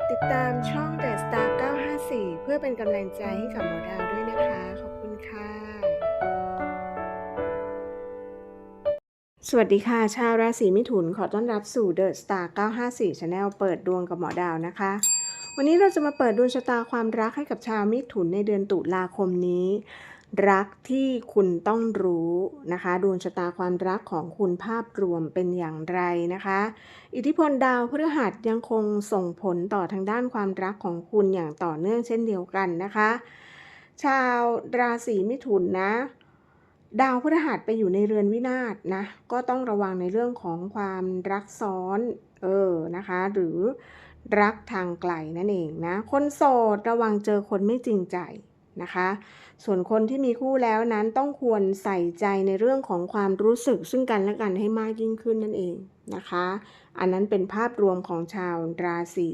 ดติดตามช่อง The Star 954 เพื่อเป็นกำลังใจให้กับหมอดาวด้วยนะคะ ขอบคุณค่ะ สวัสดีค่ะ ชาวราศีมิถุนขอต้อนรับสู่ The Star 954 Channel เปิดดวงกับหมอดาวนะคะ วันนี้เราจะมาเปิดดวงชะตาความรักให้กับชาวมิถุนในเดือนตุลาคมนี้ รักที่คุณต้องรู้นะคะดวงชะตาความรักของคุณภาพรวมเป็นอย่างไรนะคะ อิทธิพลดาวพฤหัสยังคงส่งผลต่อทางด้านความรักของคุณอย่างต่อเนื่องเช่นเดียวกันนะคะ ชาวราศีมิถุนนะดาวพฤหัสไปอยู่ในเรือนวินาศนะ ก็ต้องระวังในเรื่องของความรักซ้อน เออ นะคะ หรือรักทางไกลนั่นเองนะ คนโสดระวังเจอคนไม่จริงใจ นะคะ ส่วนคนที่มีคู่แล้วนั้นต้องควรใส่ใจในเรื่องของความรู้สึกซึ่งกันและกันให้มากยิ่งขึ้นนั่นเองนะคะ อันนั้นเป็นภาพรวมของชาวราศี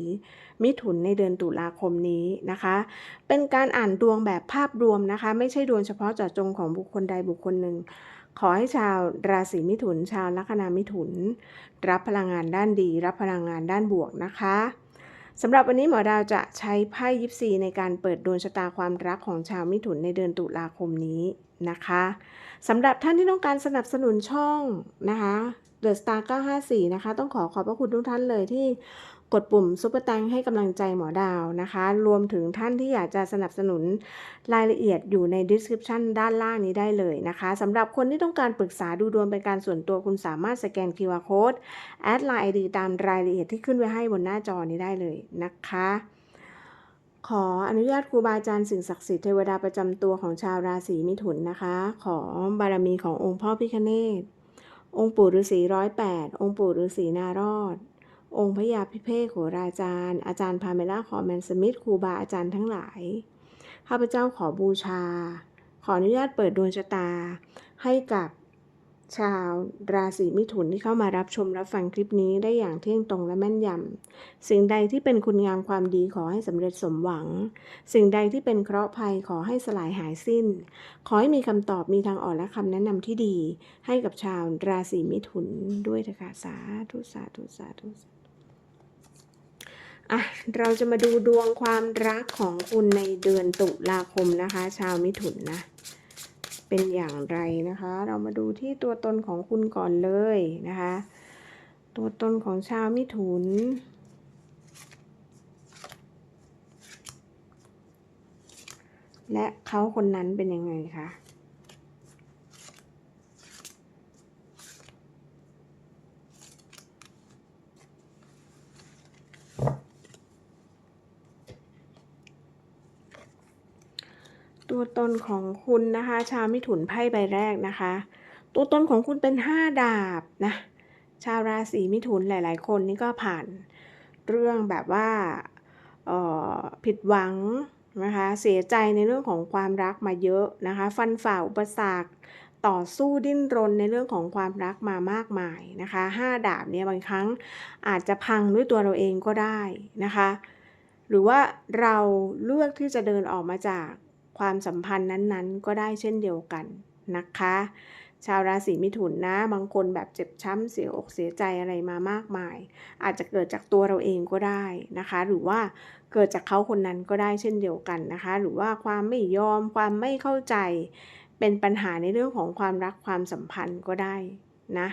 มิถุนในเดือนตุลาคมนี้นะคะ เป็นการอ่านดวงแบบภาพรวมนะคะ ไม่ใช่ดวงเฉพาะเจาะจงของบุคคลใดบุคคลหนึ่ง ขอให้ชาวราศีมิถุน ชาวลัคนามิถุน รับพลังงานด้านดี รับพลังงานด้านบวกนะคะ สำหรับวันนี้หมอดาวจะใช้ไพ่ยิปซีในการเปิดดวงชะตาความรักของชาวมิถุนในเดือนตุลาคมนี้นะคะสำหรับท่านที่ต้องการสนับสนุนช่องนะคะ The Star 954 นะคะ ต้องขอขอบพระคุณทุกท่านเลยที่ กดปุ่มซุปเปอร์ตังให้กำลังใจหมอดาวนะคะ รวมถึงท่านที่อยากจะสนับสนุนรายละเอียดอยู่ใน description ด้านล่างนี้ได้เลยนะคะสำหรับคนที่ต้องการปรึกษาดูดวงเป็นการส่วนตัวคุณสามารถสแกน QR code แอดไลน์ ID ตามรายละเอียดที่ขึ้นไว้ให้บนหน้าจอนี้ได้เลยนะคะขออนุญาตครูบาอาจารย์สิ่งศักดิ์สิทธิ์เทวดาประจำตัวของชาวราศีมิถุนนะคะ ขอบารมีขององค์พ่อพิคเนตองค์ปู่ฤาษีร้อยแปดองค์ปู่ฤาษีนารอด องค์พระยาพิเภกโหราจารย์ อาจารย์พาเมล่าคอแมนสมิธครูบาอาจารย์ทั้งหลาย ข้าพเจ้าขอบูชา ขออนุญาตเปิดดวงชะตา ให้กับชาวราศีมิถุนที่เข้ามารับชมรับฟังคลิปนี้ได้อย่างเที่ยงตรงและแม่นยำ สิ่งใดที่เป็นคุณงามความดีขอให้สำเร็จสมหวัง สิ่งใดที่เป็นเคราะห์ภัยขอให้สลายหายสิ้น ขอให้มีคำตอบมีทางออกและคำแนะนำที่ดี ให้กับชาวราศีมิถุนด้วยเถอะคะสาธุสาธุสาธุสาธุ อะเราจะมาดูดวงความรักของคุณในเดือนตุลาคมนะคะ ชาวมิถุนนะ เป็นอย่างไรนะคะ เรามาดูที่ตัวตนของคุณก่อนเลยนะคะ ตัวตนของชาวมิถุนและเขาคนนั้นเป็นยังไงคะ ตัวตนของคุณนะคะ ชาวมิถุนไพ่ใบแรกนะคะ ตัวตนของคุณเป็นห้าดาบนะชาวราศีมิถุนหลาย ๆ คนนี่ก็ผ่านเรื่องแบบว่าออผิดหวังนะคะเสียใจในเรื่องของความรักมาเยอะนะคะ ฟันฝ่าอุปสรรคต่อสู้ดิ้นรนในเรื่องของความรักมามากมายนะคะห้าดาบเนี่ยบางครั้งอาจจะพังด้วยตัวเราเองก็ได้นะคะ หรือว่าเราเลือกที่จะเดินออกมาจาก ความสัมพันธ์นั้นๆ ก็ได้เช่นเดียวกันนะคะ ชาวราศีมิถุนนะบางคนแบบเจ็บช้ำเสียอกเสียใจอะไรมามากมาย อาจจะเกิดจากตัวเราเองก็ได้นะคะ หรือว่าเกิดจากเขาคนนั้นก็ได้เช่นเดียวกันนะคะ หรือว่าความไม่ยอมความไม่เข้าใจ เป็นปัญหาในเรื่องของความรักความสัมพันธ์ก็ได้นะ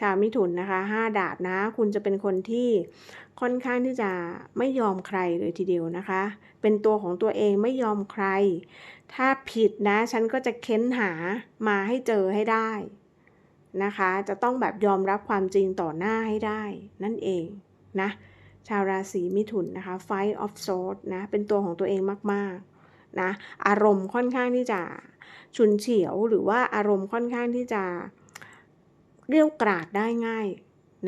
ชาวมิถุนนะคะห้าดาบนะ คุณจะเป็นคนที่ค่อนข้างที่จะไม่ยอมใครเลยทีเดียวนะคะ เป็นตัวของตัวเองไม่ยอมใคร ถ้าผิดนะ ฉันก็จะเค้นหามาให้เจอให้ได้นะคะ จะต้องแบบยอมรับความจริงต่อหน้าให้ได้ นั่นเองนะ ชาวราศีมิถุนนะคะ Fight of Swords นะ เป็นตัวของตัวเองมากๆนะ อารมณ์ค่อนข้างที่จะ ฉุนเฉียวหรือว่าอารมณ์ค่อนข้างที่จะ เรียวกราดได้ง่าย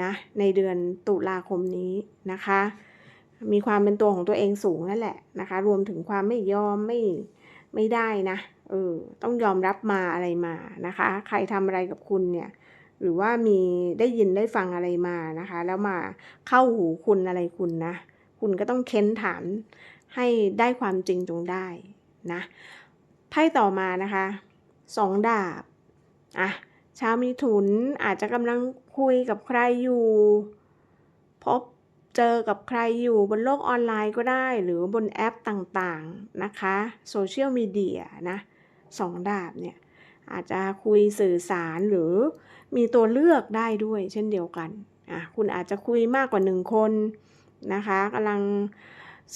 นะในเดือนตุลาคมนี้นะคะ มีความเป็นตัวของตัวเองสูงนั่นแหละนะคะ รวมถึงความไม่ยอมไม่ไม่ได้นะเออต้องยอมรับมาอะไรมานะคะ ใครทำอะไรกับคุณเนี่ย หรือว่ามีได้ยินได้ฟังอะไรมานะคะ แล้วมาเข้าหูคุณอะไรคุณนะ คุณก็ต้องเค้นถามให้ได้ความจริงจงได้นะไพ่ต่อมานะคะสองดาบอะ ชาวมีถุนอาจจะกำลังคุยกับใครอยู่ พบเจอกับใครอยู่บนโลกออนไลน์ก็ได้ หรือบนแอปต่างๆนะคะโซเชียลมีเดียนะสองดาบเนี่ย อาจจะคุยสื่อสารหรือมีตัวเลือกได้ด้วยเช่นเดียวกันอะคุณอาจจะคุยมากกว่าหนึ่งคนนะคะกำลัง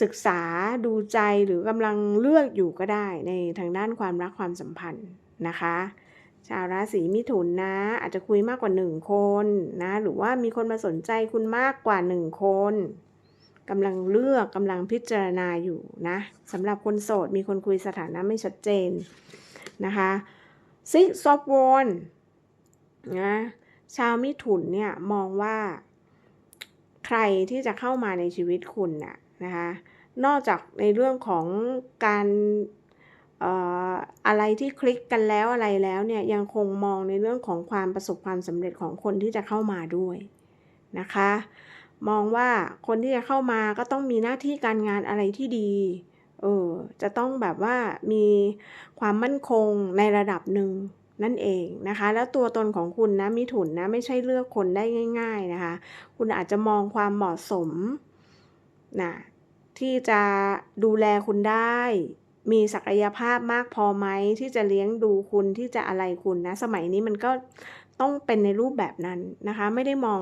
ศึกษาดูใจหรือกำลังเลือกอยู่ก็ได้ในทางด้านความรักความสัมพันธ์นะคะ ชาวราศีมิถุนนะ อาจจะคุยมากกว่าหนึ่งคนนะ หรือว่ามีคนมาสนใจคุณมากกว่าหนึ่งคนกำลังเลือกกำลังพิจารณาอยู่นะสำหรับคนโสดมีคนคุยสถานะไม่ชัดเจนนะคะซิกซอฟวอนนะชาวมิถุนเนี่ยมองว่า ใครที่จะเข้ามาในชีวิตคุณน่ะนะคะ นอกจากในเรื่องของการ อะไรที่คลิกกันแล้วอะไรแล้วเนี่ยยังคงมองในเรื่องของความประสบความสำเร็จของคนที่จะเข้ามาด้วยนะคะ มองว่าคนที่จะเข้ามาก็ต้องมีหน้าที่การงานอะไรที่ดีเออจะต้องแบบว่ามีความมั่นคงในระดับหนึ่งนั่นเองนะคะ แล้วตัวตนของคุณนะมิถุนนะไม่ใช่เลือกคนได้ง่าย ๆนะคะ คุณอาจจะมองความเหมาะสมนะที่จะดูแลคุณได้ มีศักยภาพมากพอไหมที่จะเลี้ยงดูคุณที่จะอะไรคุณนะ สมัยนี้มันก็ต้องเป็นในรูปแบบนั้นนะคะ ไม่ได้มอง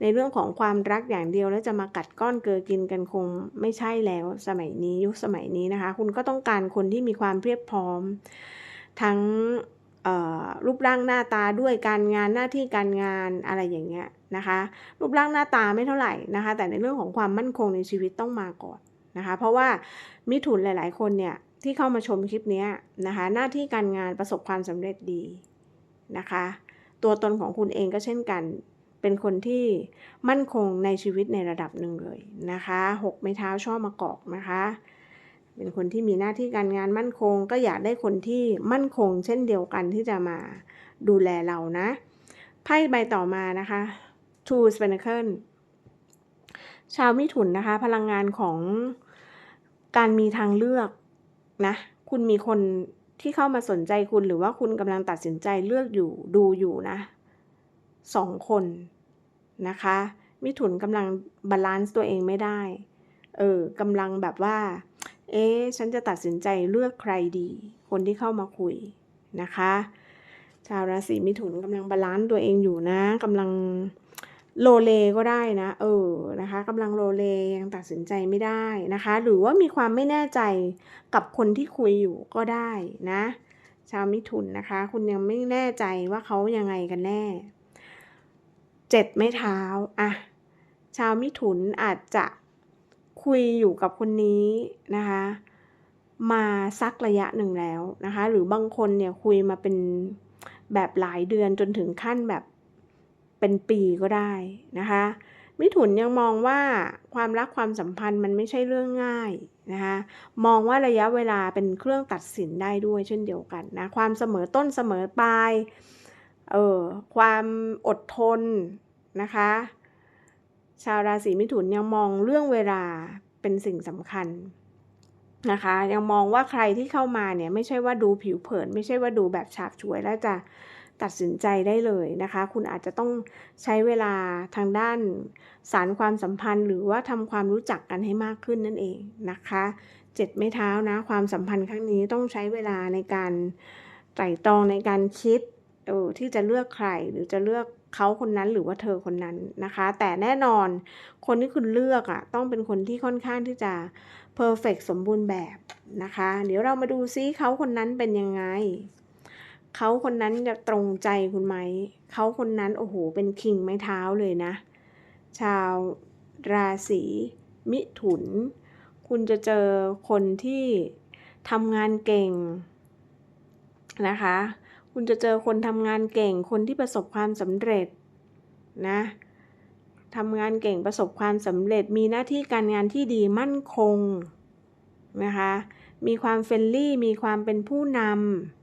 ในเรื่องของความรักอย่างเดียวแล้วจะมากัดก้อนเกลือกินกันคงไม่ใช่แล้วสมัยนี้ยุคสมัยนี้นะคะ คุณก็ต้องการคนที่มีความเพียบพร้อม ทั้งรูปร่างหน้าตาด้วยการงานหน้าที่การงานอะไรอย่างเงี้ยนะคะ รูปร่างหน้าตาไม่เท่าไหร่นะคะ แต่ในเรื่องของความมั่นคงในชีวิตต้องมาก่อน นะคะ เพราะว่ามิถุนหลาย ๆ คนเนี่ยที่เข้ามาชมคลิปนี้นะคะ หน้าที่การงานประสบความสำเร็จดีนะคะ ตัวตนของคุณเองก็เช่นกัน เป็นคนที่มั่นคงในชีวิตในระดับหนึ่งเลยนะคะหกไม้เท้าช่อมะกอกนะคะ เป็นคนที่มีหน้าที่การงานมั่นคง ก็อยากได้คนที่มั่นคง เช่นเดียวกันที่จะมาดูแลเรานะไพ่ใบต่อมานะคะ Two s p e n a c l e ชาวมิถุนนะคะ พลังงานของ การมีทางเลือกนะ คุณมีคนที่เข้ามาสนใจคุณหรือว่าคุณกำลังตัดสินใจเลือกอยู่ดูอยู่นะสองคนนะคะ มิถุนกำลังบาลานซ์ตัวเองไม่ได้ เออกำลังแบบว่า เอ๊ะฉันจะตัดสินใจเลือกใครดี คนที่เข้ามาคุยนะคะ ชาวราศีมิถุนกำลังบาลานซ์ตัวเองอยู่นะกำลัง โลเลก็ได้นะเออนะคะกำลังโลเลยังตัดสินใจไม่ได้นะคะ หรือว่ามีความไม่แน่ใจกับคนที่คุยอยู่ก็ได้นะ ชาวมิถุนนะคะ คุณยังไม่แน่ใจว่าเขายังไงกันแน่เจ็ดไม่เท้าอะชาวมิถุนอาจจะคุยอยู่กับคนนี้นะคะ มาสักระยะหนึ่งแล้วนะคะ หรือบางคนเนี่ยคุยมาเป็นแบบหลายเดือนจนถึงขั้นแบบ เป็นปีก็ได้นะคะ มิถุนยังมองว่าความรักความสัมพันธ์มันไม่ใช่เรื่องง่ายนะคะมองว่าระยะเวลาเป็นเครื่องตัดสินได้ด้วยเช่นเดียวกันนะความเสมอต้นเสมอปลายเออความอดทนนะคะ ชาวราศีมิถุนยังมองเรื่องเวลาเป็นสิ่งสำคัญนะคะยังมองว่าใครที่เข้ามาเนี่ยไม่ใช่ว่าดูผิวเผิน ไม่ใช่ว่าดูแบบฉาบฉวยแล้วจะ ตัดสินใจได้เลยนะคะ คุณอาจจะต้องใช้เวลาทางด้านสารความสัมพันธ์ หรือว่าทำความรู้จักกันให้มากขึ้นนั่นเองนะคะเจ็ดไม่เท้านะ ความสัมพันธ์ครั้งนี้ต้องใช้เวลาในการไตร่ตรองในการคิดเออที่จะเลือกใครหรือจะเลือกเขาคนนั้นหรือว่าเธอคนนั้นนะคะ แต่แน่นอนคนที่คุณเลือกอะ่ะต้องเป็นคนที่ค่อนข้างที่จะเพอร์เฟกสมบูรณ์แบบนะคะ เดี๋ยวเรามาดูซิเขาคนนั้นเป็นยังไง เขาคนนั้นจะตรงใจคุณไหม เขาคนนั้นโอ้โหเป็นคิงไม้เท้าเลยนะ ชาวราศีมิถุน คุณจะเจอคนที่ทำงานเก่งนะคะ คุณจะเจอคนทำงานเก่ง คนที่ประสบความสำเร็จนะทำงานเก่งประสบความสำเร็จ มีหน้าที่การงานที่ดีมั่นคงนะคะ มีความเฟรนลี่ มีความเป็นผู้นำ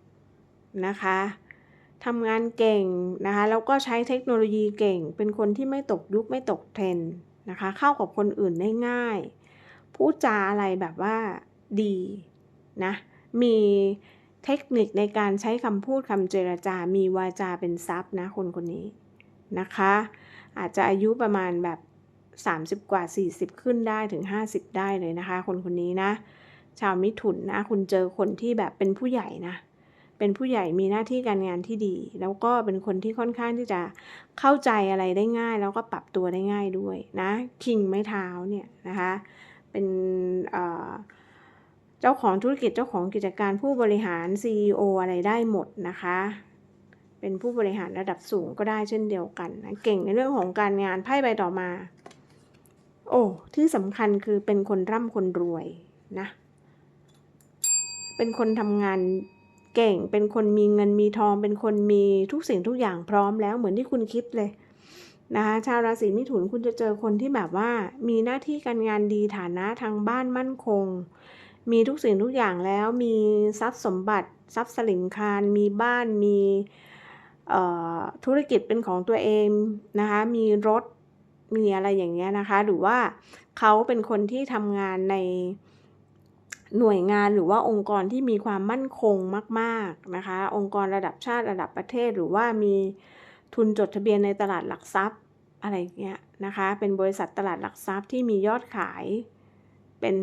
นะคะทำงานเก่งนะคะแล้วก็ใช้เทคโนโลยีเก่ง เป็นคนที่ไม่ตกยุคไม่ตกเทรนนะคะเข้ากับคนอื่นได้ง่าย พูดจาอะไรแบบว่าดีนะมีเทคนิคในการใช้คำพูดคำเจรจา มีวาจาเป็นทรัพย์นะคนคนนี้นะคะ อาจจะอายุประมาณแบบ 30 กว่า 40 ขึ้นได้ถึง 50 ได้เลยนะคะ คนคนนี้นะ ชาวมิถุนนะ คุณเจอคนที่แบบเป็นผู้ใหญ่นะ เป็นผู้ใหญ่มีหน้าที่การงานที่ดี แล้วก็เป็นคนที่ค่อนข้างที่จะเข้าใจอะไรได้ง่าย แล้วก็ปรับตัวได้ง่ายด้วยนะคิงไม้เท้าเนี่ยนะคะเป็นเจ้าของธุรกิจเจ้าของกิจการผู้บริหาร CEO อะไรได้หมดนะคะเป็นผู้บริหารระดับสูงก็ได้เช่นเดียวกันนะเก่งในเรื่องของการงานไพ่ใบต่อมา โอ้ที่สำคัญคือเป็นคนร่ำคนรวยนะเป็นคนทำงาน เก่ง เป็นคนมีเงินมีทอง เป็นคนมีทุกสิ่งทุกอย่างพร้อมแล้วเหมือนที่คุณคิดเลยนะคะชาวราศีมิถุนคุณจะเจอคนที่แบบว่า มีหน้าที่การงานดีฐานะทางบ้านมั่นคง มีทุกสิ่งทุกอย่างแล้วมีทรัพย์สมบัติทรัพย์สลิงคารมีบ้านมีธุรกิจเป็นของตัวเองนะคะมีรถมีอะไรอย่างเงี้ยนะคะ หรือว่าเขาเป็นคนที่ทำงานใน หน่วยงานหรือว่าองค์กรที่มีความมั่นคงมากๆนะคะ องค์กรระดับชาติระดับประเทศ หรือว่ามีทุนจดทะเบียนในตลาดหลักทรัพย์อะไรเงี้ยนะคะ เป็นบริษัทตลาดหลักทรัพย์ที่มียอดขายเป็น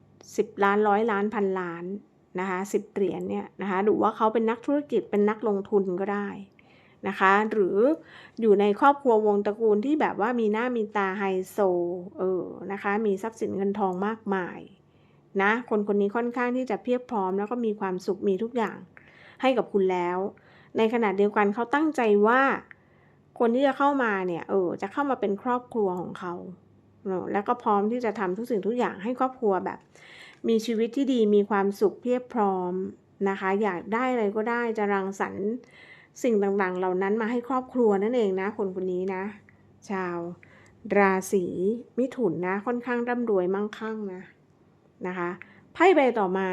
10 ล้านร้อยล้านพันล้านนะคะสิบเหรียญเนี่ยนะคะหรือว่าเขาเป็นนักธุรกิจเป็นนักลงทุนก็ได้นะคะ หรืออยู่ในครอบครัววงตระกูลที่แบบว่ามีหน้ามีตาไฮโซเออนะคะ มีทรัพย์สินเงินทองมากมาย นะ คนคนนี้ค่อนข้างที่จะเพียบพร้อม แล้วก็มีความสุขมีทุกอย่างให้กับคุณแล้ว ในขณะเดียวกันเขาตั้งใจว่า คนที่จะเข้ามาเนี่ยเออจะเข้ามาเป็นครอบครัวของเขาแล้วก็พร้อมที่จะทำทุกสิ่งทุกอย่างให้ครอบครัวแบบ มีชีวิตที่ดีมีความสุขเพียบพร้อมนะคะ อยากได้อะไรก็ได้จะรังสรรค์สิ่งต่างๆ เหล่านั้นมาให้ครอบครัวนั่นเองนะ คนคนนี้นะ ชาว ราศีมิถุนนะค่อนข้างร่ำรวยมั่งคั่งนะ นะคะไพ่ใบต่อมา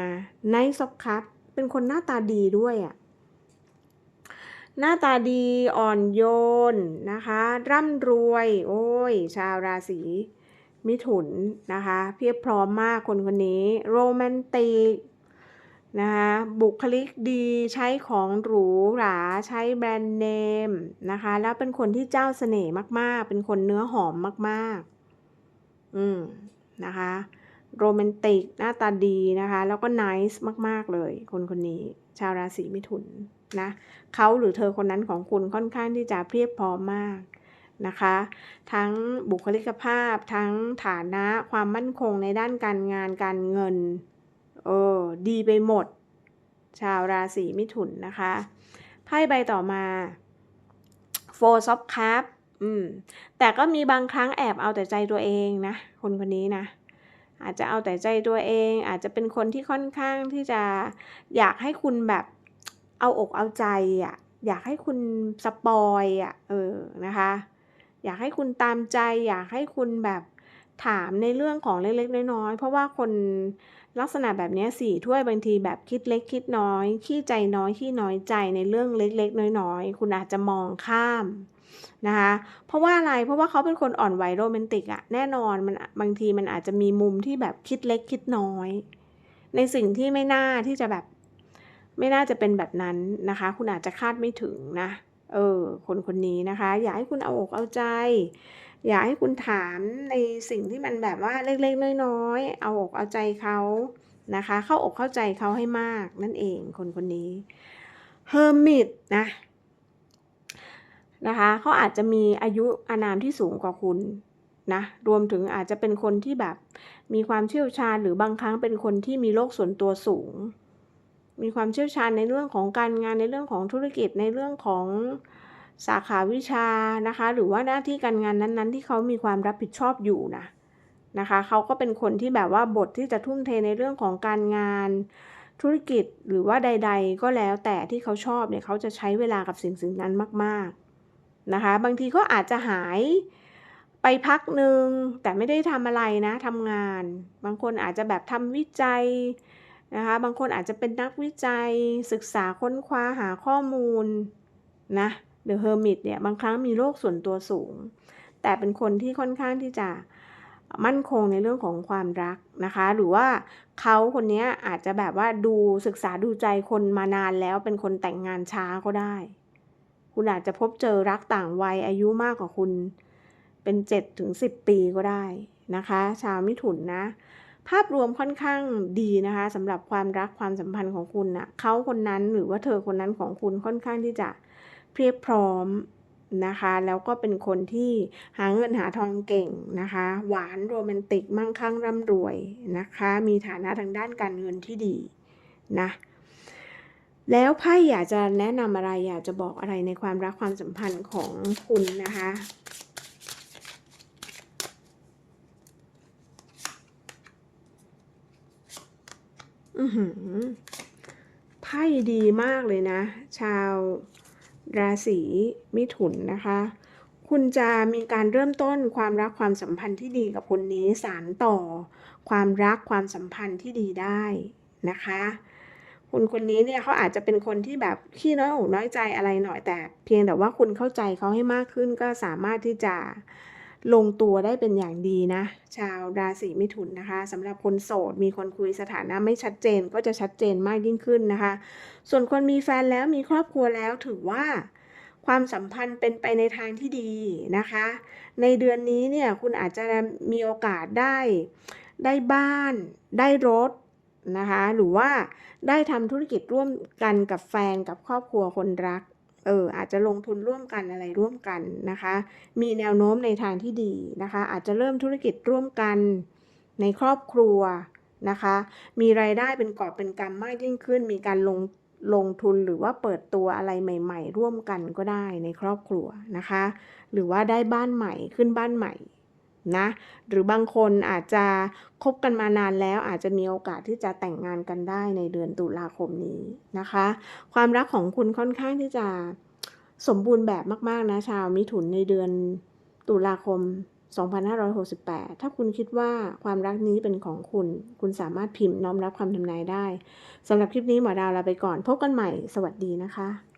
ไนท์ซอฟคัพเป็นคนหน้าตาดีด้วยอะ่ะหน้าตาดีอ่อนโยนนะคะ ร่ำรวย โอ้ย ชาวราศีมิถุนนะคะ เพียบพร้อมมากคนคนนี้ โรแมนติกนะคะบุคลิกดีใช้ของหรูหราใช้แบรนด์เนมนะคะ แล้วเป็นคนที่เจ้าเสน่ห์มาก ๆ เป็นคนเนื้อหอมมาก ๆ อืมนะคะ โรแมนติก หน้าตาดีนะคะ แล้วก็นิสมาก ๆ เลย คนคนนี้ ชาวราศีมิถุนนะเขาหรือเธอคนนั้นของคุณค่อนข้างที่จะเพียบพร้อมมากนะคะ ทั้งบุคลิกภาพ ทั้งฐานะความมั่นคงในด้านการงานการเงิน เออ ดีไปหมด ชาวราศีมิถุนนะคะ ไพ่ใบต่อมา Four of Cups อืม แต่ก็มีบางครั้งแอบเอาแต่ใจตัวเองนะ คนคนนี้นะ อาจจะเอาแต่ใจตัวเอง อาจจะเป็นคนที่ค่อนข้างที่จะอยากให้คุณแบบเอาอกเอาใจอะ่ะอยากให้คุณสปอยอะเออนะคะ อยากให้คุณตามใจ อยากให้คุณแบบถามในเรื่องของเล็กๆน้อยๆเพราะว่าคน ลักษณะแบบนี้สี่ถ้วยบางทีแบบคิดเล็กคิดน้อย ขี้ใจน้อยขี้น้อยใจในเรื่องเล็กๆ น้อยๆ คุณอาจจะมองข้ามนะคะเพราะว่าอะไรเพราะว่าเขาเป็นคนอ่อนไหวโรแมนติกอะแน่นอนมันบางทีมันอาจจะมีมุมที่แบบคิดเล็กคิดน้อย ในสิ่งที่ไม่น่าที่จะแบบ ไม่น่าจะเป็นแบบนั้นนะคะ คุณอาจจะคาดไม่ถึงนะเออคนคนนี้นะคะ อยากให้คุณเอาอกเอาใจ อยากให้คุณถามในสิ่งที่มันแบบว่าเล็กๆน้อยๆเอาอกเอาใจเขานะคะ เข้าอกเข้าใจเขาให้มากนั่นเองคนคนนี้เฮอร์มิตนะนะคะเขาอาจจะมีอายุอานามที่สูงกว่าคุณนะรวมถึงอาจจะเป็นคนที่แบบมีความเชี่ยวชาญหรือบางครั้งเป็นคนที่มีโลกส่วนตัวสูง มีความเชี่ยวชาญในเรื่องของการงานในเรื่องของธุรกิจในเรื่องของ สาขาวิชานะคะ หรือว่าหน้าที่การงานนั้นๆ ที่เขามีความรับผิดชอบอยู่นะนะคะเขาก็เป็นคนที่แบบว่าบทที่จะทุ่มเทในเรื่องของการงานธุรกิจหรือว่าใด ๆ ก็แล้วแต่ที่เขาชอบเนี่ยเขาจะใช้เวลากับสิ่งสิ่งนั้นมาก ๆนะคะ บางทีก็อาจจะหายไปพักหนึ่งแต่ไม่ได้ทำอะไรนะทำงาน บางคนอาจจะแบบทำวิจัยนะคะบางคนอาจจะเป็นนักวิจัยศึกษาค้นคว้าหาข้อมูลนะ เดอะเฮอร์มิตเนี่ยบางครั้งมีโรคส่วนตัวสูง แต่เป็นคนที่ค่อนข้างที่จะมั่นคงในเรื่องของความรักนะคะ หรือว่าเขาคนนี้อาจจะแบบว่าดูศึกษาดูใจคนมานานแล้วเป็นคนแต่งงานช้าก็ได้ คุณอาจจะพบเจอรักต่างวัยอายุมากกว่าคุณ เป็น7ถึง10 ปีก็ได้นะคะ ชาวมิถุนนะ ภาพรวมค่อนข้างดีนะคะสำหรับความรักความสัมพันธ์ของคุณนะ่ะเขาคนนั้นหรือว่าเธอคนนั้นของคุณค่อนข้างที่จะ เพียบพร้อมนะคะ แล้วก็เป็นคนที่หาเงินหาทองเก่งนะคะ หวานโรแมนติกมั่งคั่งร่ำรวยนะคะ มีฐานะทางด้านการเงินที่ดีนะแล้วไพ่อยากจะแนะนำอะไรอยากจะบอกอะไรในความรักความสัมพันธ์ของคุณนะคะ อือหือไพ่ดีมากเลยนะ ชาว ราศีมิถุนนะคะ คุณจะมีการเริ่มต้นความรักความสัมพันธ์ที่ดีกับคนนี้สารต่อ ความรักความสัมพันธ์ที่ดีได้นะคะคุณคนนี้เนี่ยเขาอาจจะเป็นคนที่แบบขี้น้อยอกน้อยใจอะไรหน่อยแต่ เพียงแต่ว่าคุณเข้าใจเขาให้มากขึ้นก็สามารถที่จะ ลงตัวได้เป็นอย่างดีนะ ชาวราศีมิถุนนะคะสำหรับคนโสดมีคนคุยสถานะไม่ชัดเจนก็จะชัดเจนมากยิ่งขึ้นนะคะ ส่วนคนมีแฟนแล้วมีครอบครัวแล้วถือว่าความสัมพันธ์เป็นไปในทางที่ดีนะคะ ในเดือนนี้เนี่ยคุณอาจจะมีโอกาสได้ได้บ้าน ได้รถนะคะ หรือว่าได้ทำธุรกิจร่วมกันกับแฟนกับครอบครัวคนรัก เอออาจจะลงทุนร่วมกันอะไรร่วมกันนะคะ มีแนวโน้มในทางที่ดีนะคะ อาจจะเริ่มธุรกิจร่วมกันในครอบครัวนะคะ มีรายได้เป็นกอบเป็นกำมากยิ่งขึ้น มีการลงลงทุนหรือว่าเปิดตัวอะไรใหม่ ๆ ร่วมกันก็ได้ในครอบครัวนะคะ หรือว่าได้บ้านใหม่ขึ้นบ้านใหม่ นะหรือบางคนอาจจะคบกันมานานแล้วอาจจะมีโอกาสที่จะแต่งงานกันได้ในเดือนตุลาคมนี้นะคะ ความรักของคุณค่อนข้างที่จะสมบูรณ์แบบมาก ๆ นะชาวมิถุนในเดือนตุลาคม 2568 ถ้าคุณคิดว่าความรักนี้เป็นของคุณ คุณสามารถพิมพ์น้อมรับคำทำนายได้สำหรับคลิปนี้หมอดาวลาไปก่อน พบกันใหม่ สวัสดีนะคะ